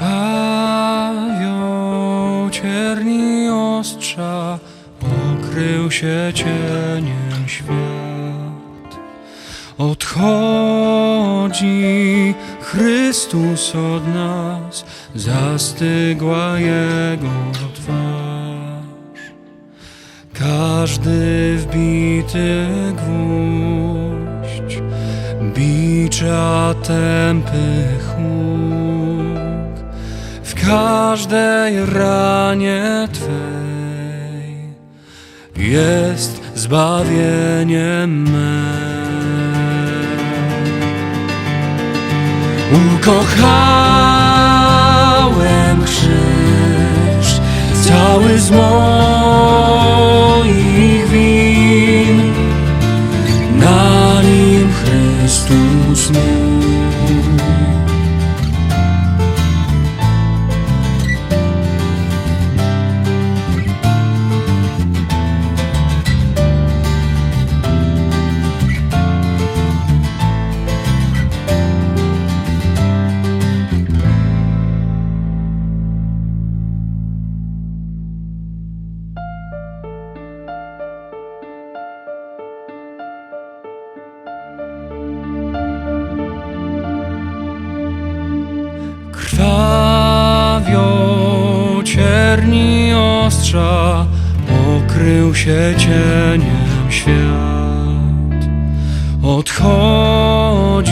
Krwawią cierni ostrza, okrył się cieniem świat. Odchodzi Chrystus od nas, zastygła Jego twarz. Każdy wbity gwóźdź, bicza tępych łuk, w każdej ranie Twej jest zbawieniem me. Ukochałem krzyż cały z moich win. Na nim Chrystus mój. Krwawią cierni ostrza okrył się cieniem świat. Odchodzi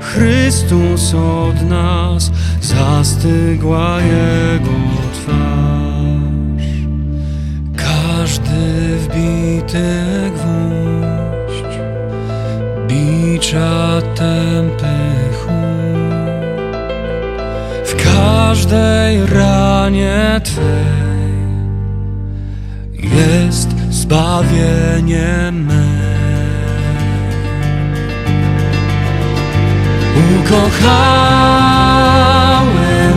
Chrystus od nas, zastygła Jego twarz. Każdy wbity gwóźdź, bicza tępych każdej ranie Twej jest zbawienie me. Ukochałem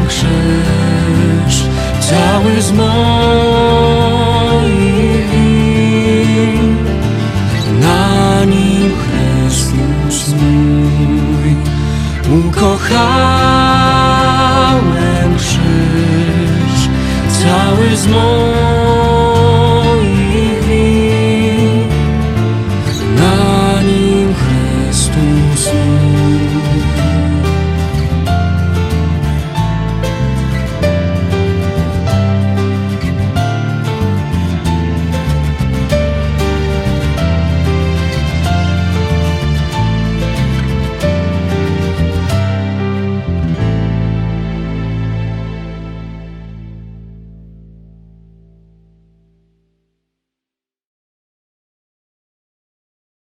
krzyż cały z win. Na nim Chrystus mój Ukochałem is more.